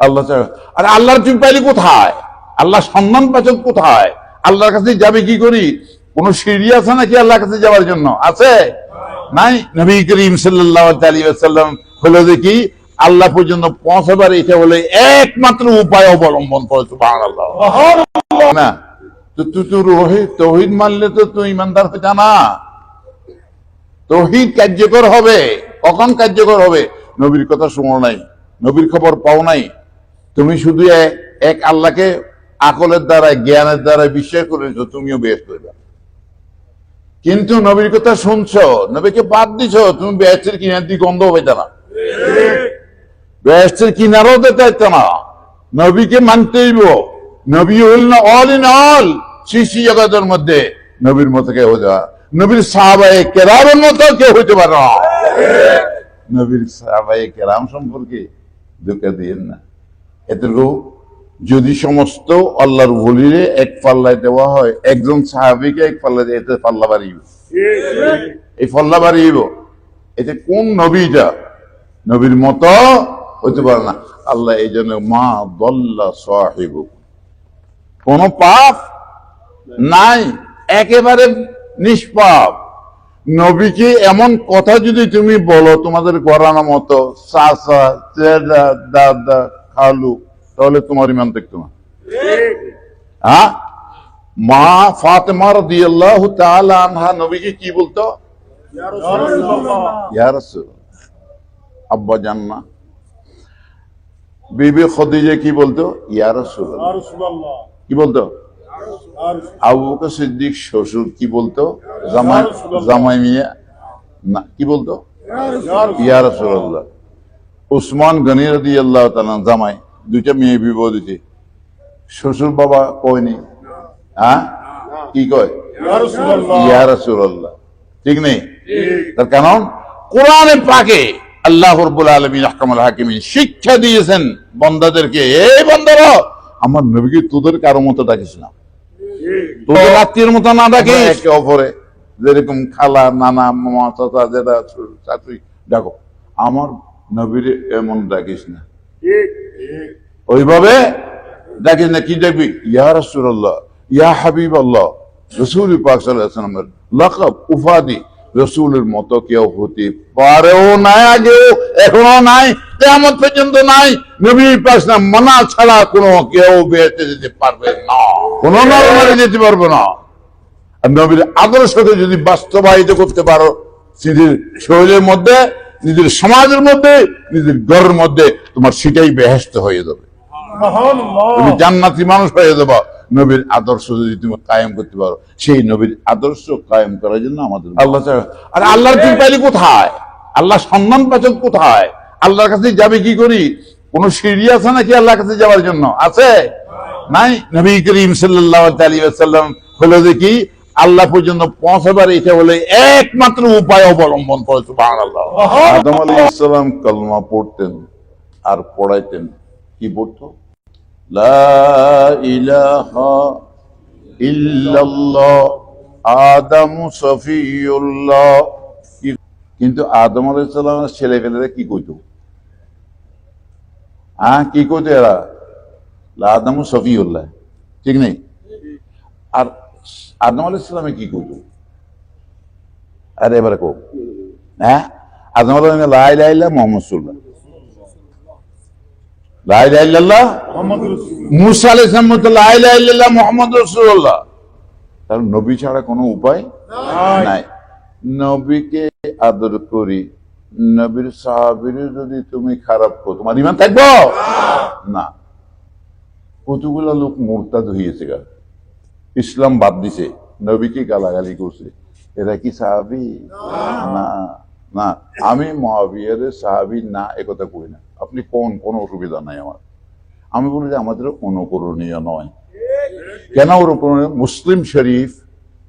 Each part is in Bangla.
আল্লাহ আরে আল্লাহর তুমি পাইলি কোথায়? আল্লাহ সম্মান পাচক কোথায়? আল্লাহর কাছে যাবে কি করি? কোন সিঁড়ি আছে নাকি আল্লাহর কাছে যাওয়ার জন্য? আছে? নাই? নবী করিম সাল্লাহ সাল্লাম হলো দেখি আল্লাহ পর্যন্ত পৌঁছাবার এটা হলে একমাত্র উপায় অবলম্বন করেছ বাংলা না? তো তুই তো রোহিত তহিদ মানলে তো তুই ইমানদার হয়ে না তহিদ কার্যকর হবে কখন কার্যকর হবে? নবীর কথা শোনো নাই নবীর খবর পাও নাই। তুমি শুধু এক আল্লাহকে আকলের দ্বারা জ্ঞানের দ্বারা বিশ্বাস করেছ তুমিও বেশ করবে। কিন্তু নবীর কথা শুনছো নবীকে বাদ দিছো তুমি বেহেস্টের কিনার দিকে গন্ধ হবে না। বেহেস্টের কিনারও দিতে না। নবীকে মানতেইব নবী হইল না অল ইন অল সৃষ্টি জগতের মধ্যে নবীর মতো কেউ হতে পারে। নবীর সাহাবায়ে কেরামের মতো কেউ হইতে পারে নবীর সাহাবায়ে কেরাম সম্পর্কে ধোকা দিয়েন না। এতটুকু যদি সমস্ত আল্লাহর বলিরে এক পাল্লায় দেওয়া হয়, একজন সাহাবিকে এক পাল্লায় দিয়ে, এতে পাল্লা বাড়িব। এই পাল্লা বাড়িব। এতে কোন নবীটা? নবীর মতো হইতে পারে না। আল্লাহ এই জন্য মা দল্লা সাহিব। কোন পাপ নাই, একেবারে নিষ্পাপ। নবীকে এমন কথা যদি তুমি বলো, তোমাদের গড়ানো মতো, চাচা চেদা দাদা খালু তাহলে তোমার ইমান দেখতো না। হ্যাঁ? মা ফাতেমা আনহা নবীকে কি বলতো? আব্বা জান্না বিবি খদিজা কি বলতো? ইয়া রাসূল। কি বলতো? আবু বকর সিদ্দিক শ্বশুর কি বলতো? জামাই জামাই মিয়া না কি বলতো? ইয়া উসমান গনি রাদিয়াল্লাহু তাআলা জামাই দুইটা মেয়ে বিবাহ দিছে শ্বশুর বাবা কয়নি? হ্যাঁ? কি কয়? ইয়া ঠিক নেই? তার কারণ কোরআনে পাকে আল্লাহ রব্বুল আলামিন আহকামুল হাকিমিন শিক্ষা দিয়েছেন বন্দাদেরকে এই বন্দারা আমার নবীকে তোদের কারও মতো ডাকিস না। তোদের আত্মীয়ের মতো না ডাকে একে অপরে যেরকম খালা নানা মামা চাচা যেটা চাচুই ডাকো। আমার নবীর এমন ডাকিস না। ওইভাবে ডাকিস না কি ডাকবি ইয়া রাসূলুল্লাহ ইয়া হাবিব আল্লাহ রসুল পাক লকব উপাধি। রসুলের মতো কেউ হতে পারেও নাই আগেও এখনও নাই কেমন পর্যন্ত নাই। নবী না মানা ছাড়া কোনো কেউ বেঁচে যেতে পারবে না। কোনো নরমারে যেতে পারবে না। আর নবীর আদর্শকে যদি বাস্তবায়িত করতে পারো নিজের শরীরের মধ্যে নিজের সমাজের মধ্যে নিজের ঘরের মধ্যে তোমার সেটাই বেহেস্ত হয়ে যাবে। তুমি জান্নাতি মানুষ হয়ে যাবা। নবীর আদর্শ যদি তুমি কায়েম করতে পারো সেই নবীর আদর্শ কায়েম করার জন্য আমাদের আল্লাহ আর আল্লাহর তুমি পাইলি কোথায়? আল্লাহ সম্মান পাচক কোথায়? আল্লাহর কাছে যাবে কি করি? কোন সিঁড়ি আছে নাকি আল্লাহর কাছে যাওয়ার জন্য? আছে? নাই? নবী করিম সাল্লাহ আলী সাল্লাম হলো দেখি আল্লাহ পর্যন্ত পৌঁছাবার এটা হলে একমাত্র উপায় অবলম্বন করেছে বাংলা আদম আলী ইসলাম কলমা পড়তেন আর পড়াইতেন। কি পড়তো? আদম সফিউল্লাহ। কিন্তু আদম আলাইহিস সালামের ছেলে পেলেরা কি কইতো? হ্যাঁ কি কইতো এরা? আদম সফিউল্লাহ, ঠিক নেই? আর আদম আলাইহিস সালামে কি কইতো আরে এবারে কো। হ্যাঁ? আদম মুহাম্মদ মুসা বলতো তার নবী ছাড়া কোনো উপায় নাই। নবীকে আদর করি নবীর সাহাবীর যদি তুমি খারাপ করো তোমার ইমান থাকব? না। কতগুলো লোক মোরতাদ হয়েছে গা। ইসলাম বাদ দিছে। নবীকে গালাগালি করছে? এরা কি সাহাবি? না না। আমি মহাবিয়ার সাহাবি না একথা করি না। আপনি কোন কোনো অসুবিধা নাই আমার। আমি বলি যে আমাদের অনুকরণীয় নয়। কেন অনুকরণীয়? মুসলিম শরীফ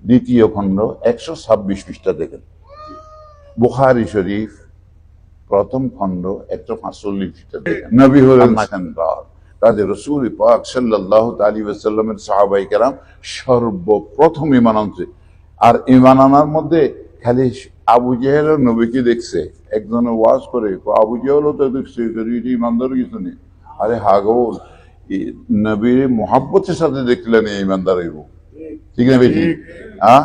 দ্বিতীয় খণ্ড একশো ছাব্বিশ পৃষ্ঠা দেখেন। বুখারি শরীফ প্রথম খণ্ড একশো পাঁচচল্লিশ পৃষ্ঠা দেখেন। নবী হলেন কাজে রসুল পাক সাল্লাহ আলী সাল্লামের সাহাবাই কেরাম সর্বপ্রথম ইমান আনছে। আর ইমান আনার মধ্যে খালি আবু জেহেল নবীকে দেখছে। একজনে ওয়াজ করে আবু জেহেলও তো দেখছে ইমানদার কিছু নেই। আরে হাগো নবীর মোহাব্বতের সাথে দেখলেন এই ইমানদার হইব ঠিক না বেশি হ্যাঁ?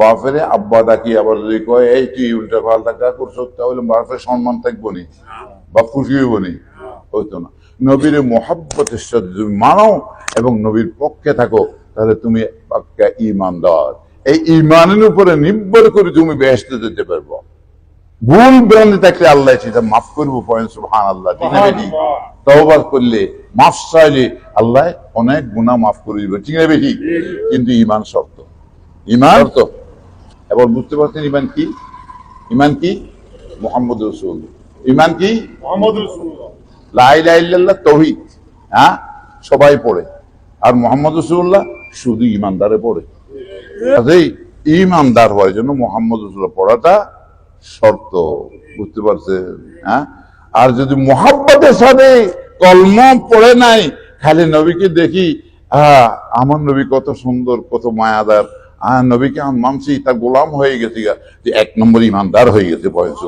বাপের আব্বা ডাকি, আবার যদি কয়, এই তুই উল্টা পাল্টা করছ, তাহলে বাপের সম্মান থাকব নি বা খুশি হইব নি। হইতো না। নবীর মোহাব্বতের সাথে তুমি মানো এবং নবীর পক্ষে থাকো তাহলে তুমি পাক্কা ইমানদার এই ইমানের উপরে নির্ভর করে তুমি বেহেস্তে যেতে পারব। ভুল ভ্রান্তি থাকলে আল্লাহ সেটা মাফ করব সুবহান আল্লাহ ঠিক তওবা করলে মাফ চাইলে আল্লাহ অনেক গুনাহ মাফ করে দিবে ঠিক না বেটি? কিন্তু ইমান শর্ত। ইমান শর্ত। এবার বুঝতে পারছেন ইমান কি? ইমান কি? মোহাম্মদ রসুল। ইমান কি? মোহাম্মদ রসুল্লাহ লাইল্লাহ তহিদ হ্যাঁ? সবাই পড়ে। আর মোহাম্মদ রসুল্লাহ শুধু ইমানদারে পড়ে। কাজেই ইমানদার হওয়ার জন্য মোহাম্মদ রসুল্লাহ পড়াটা শর্ত, বুঝতে পারছে হ্যাঁ? আর যদি মোহাম্মদের সাথে কলম পড়ে নাই, খালি নবীকে দেখি, আহ, আমার নবী কত সুন্দর, কত মায়াদার। আহ, নবীকে আমি মানছি তা গোলাম হয়ে গেছি এক নম্বর ইমানদার হয়ে গেছে বয়স